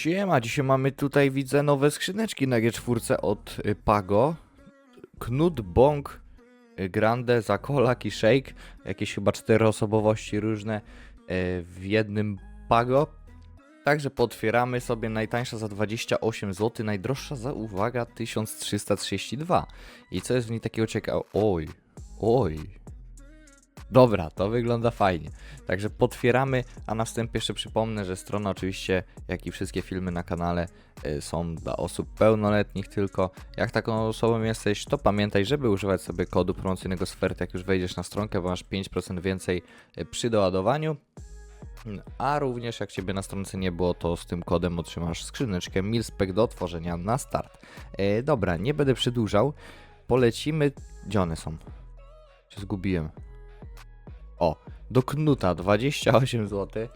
Siema, dzisiaj mamy tutaj, widzę, nowe skrzyneczki na G4 od y, Pago. Knut, Bong, y, Grande, Zakolak i Shake. Jakieś chyba cztery osobowości różne y, w jednym Pago. Także potwieramy sobie najtańsza za 28 zł, najdroższa za, uwaga, 1332. I co jest w niej takiego ciekawe? Oj, oj. Dobra, to wygląda fajnie. Także potwieramy, a na wstępie jeszcze przypomnę, że strona oczywiście, jak i wszystkie filmy na kanale y, są dla osób pełnoletnich tylko. Jak taką osobą jesteś, to pamiętaj, żeby używać sobie kodu promocyjnego SFERT, jak już wejdziesz na stronkę, bo masz 5% więcej y, przy doładowaniu. A również jak Ciebie na stronce nie było, to z tym kodem otrzymasz skrzyneczkę Milspec do otworzenia na start. E, dobra, nie będę przedłużał. Polecimy... Gdzie one są? Się zgubiłem. O, do Knuta 28 zł.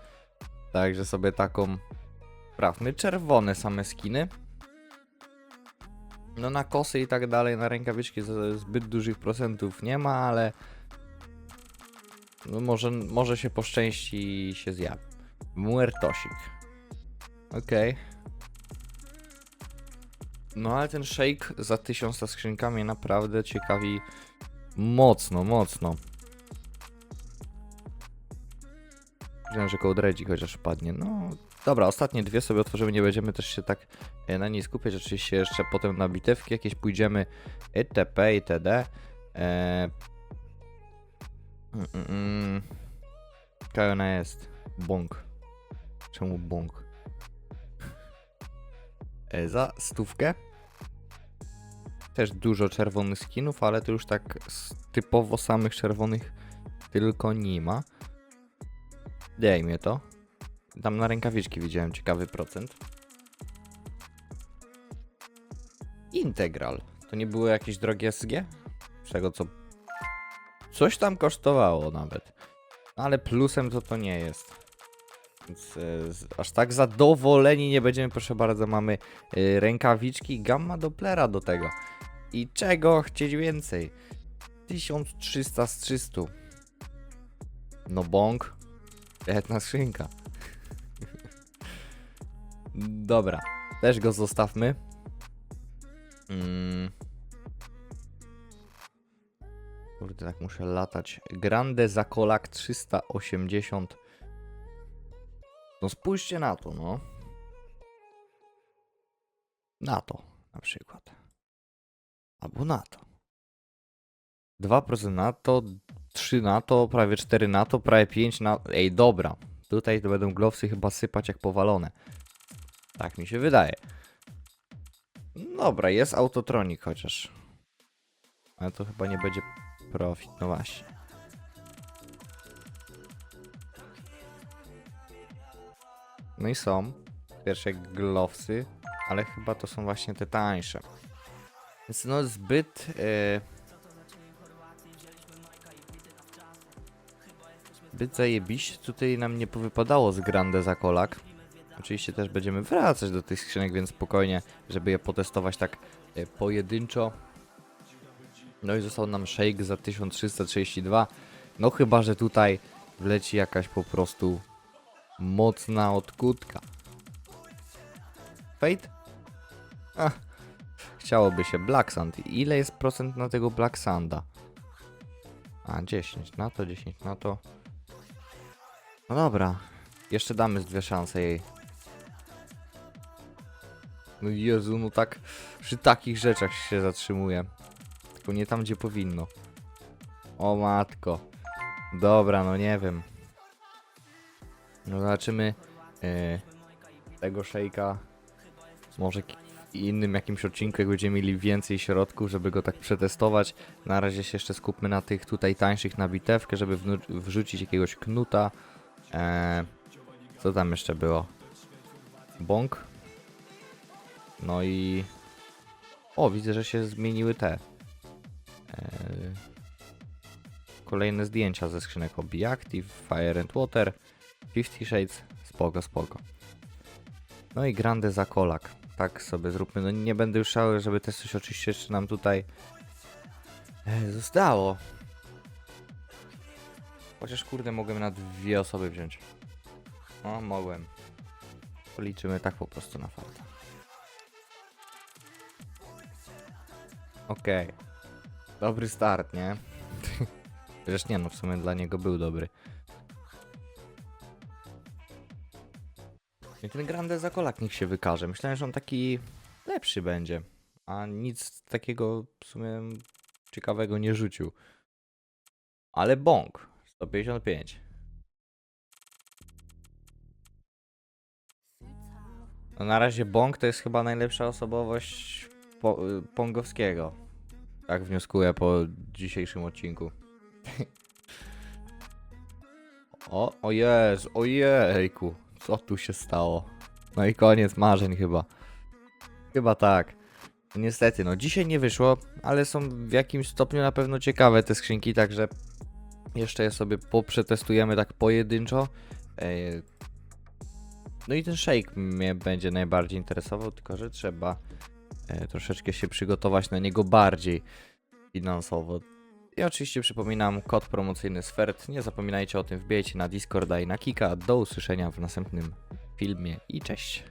Także sobie taką sprawmy. Czerwone same skiny. No na kosy i tak dalej, na rękawiczki zbyt dużych procentów nie ma, ale no może, może się poszczęści i się zjawi. Muertosik. Okej. No ale ten shake za 1000 za skrzynkami naprawdę ciekawi mocno, mocno. Wiem, że dredzi chociaż padnie. No dobra, ostatnie dwie sobie otworzymy, nie będziemy też się tak e, na niej skupiać. Oczywiście jeszcze potem na bitewki jakieś pójdziemy itp. itd. E... Mm, mm, mm. Jaka ona jest? Bąk. Czemu bąk? E, za stówkę. Też dużo czerwonych skinów, ale to już tak typowo samych czerwonych tylko nie ma. Daj mnie to. Tam na rękawiczki widziałem ciekawy procent. Integral. To nie było jakieś drogie SG? Z tego co... Coś tam kosztowało nawet. Ale plusem to to nie jest. Więc e, aż tak zadowoleni nie będziemy, proszę bardzo. Mamy e, rękawiczki gamma Dopplera do tego. I czego chcieć więcej? 1300 z 300. No bąk. Jedna skrzynka. Dobra, też go zostawmy. Mm. Kurde, tak muszę latać. Grande Zakolak 380. No spójrzcie na to, no. Na to na przykład. Albo na to. 2% na to, 3 na to, prawie 4 na to, prawie 5 na... Ej, dobra. Tutaj to będą glowsy chyba sypać jak powalone. Tak mi się wydaje. Dobra, jest autotronik chociaż. Ale to chyba nie będzie profit, no właśnie. No i są pierwsze glowsy, ale chyba to są właśnie te tańsze. Więc no zbyt... e, Zbyt zajebiście tutaj nam nie powypadało z Grande Zakolak. Oczywiście też będziemy wracać do tych skrzynek, więc spokojnie, żeby je potestować tak e, pojedynczo. No i został nam Shake za 1332. No chyba, że tutaj wleci jakaś po prostu mocna odkutka. Fate? Ach, chciałoby się. Black Sand. Ile jest procent na tego Black Sanda? A, 10 na to, 10 na to. No dobra. Jeszcze damy z dwie szanse jej. No Jezu, no tak przy takich rzeczach się zatrzymuje. Tylko nie tam, gdzie powinno. O matko. Dobra, no nie wiem. No zobaczymy e, tego szejka. Może innym jakimś odcinku, jak będziemy mieli więcej środków, żeby go tak przetestować. Na razie się jeszcze skupmy na tych tutaj tańszych na bitewkę, żeby wrzucić jakiegoś knuta. E, co tam jeszcze było? Bąk. No i... O, widzę, że się zmieniły te. E, kolejne zdjęcia ze skrzynek Hobby Active, Fire and Water, Fifty Shades, spoko, spoko. No i Grande Zakolak. Tak sobie zróbmy. No nie będę już szalał, żeby też coś oczywiście jeszcze nam tutaj e, zostało. Chociaż kurde, mogłem na dwie osoby wziąć. O, mogłem. to liczymy tak po prostu na farta. Okej. Dobry start, nie? Chociaż nie, no w sumie dla niego był dobry. I ten Grande Zakolak niech się wykaże. Myślałem, że on taki lepszy będzie. A nic takiego w sumie ciekawego nie rzucił. Ale bąk. 155. No na razie Bąk to jest chyba najlepsza osobowość po, Pongowskiego. Tak wnioskuję po dzisiejszym odcinku. o, o Jezu, ojejku, co tu się stało? No i koniec marzeń chyba. Chyba tak. Niestety, no dzisiaj nie wyszło, ale są w jakimś stopniu na pewno ciekawe te skrzynki, także jeszcze je sobie poprzetestujemy tak pojedynczo. Ej, no i ten shake mnie będzie najbardziej interesował, tylko że trzeba e, troszeczkę się przygotować na niego bardziej finansowo. I oczywiście przypominam, kod promocyjny Sfert. Nie zapominajcie o tym, wbijajcie na Discorda i na Kika. Do usłyszenia w następnym filmie i cześć.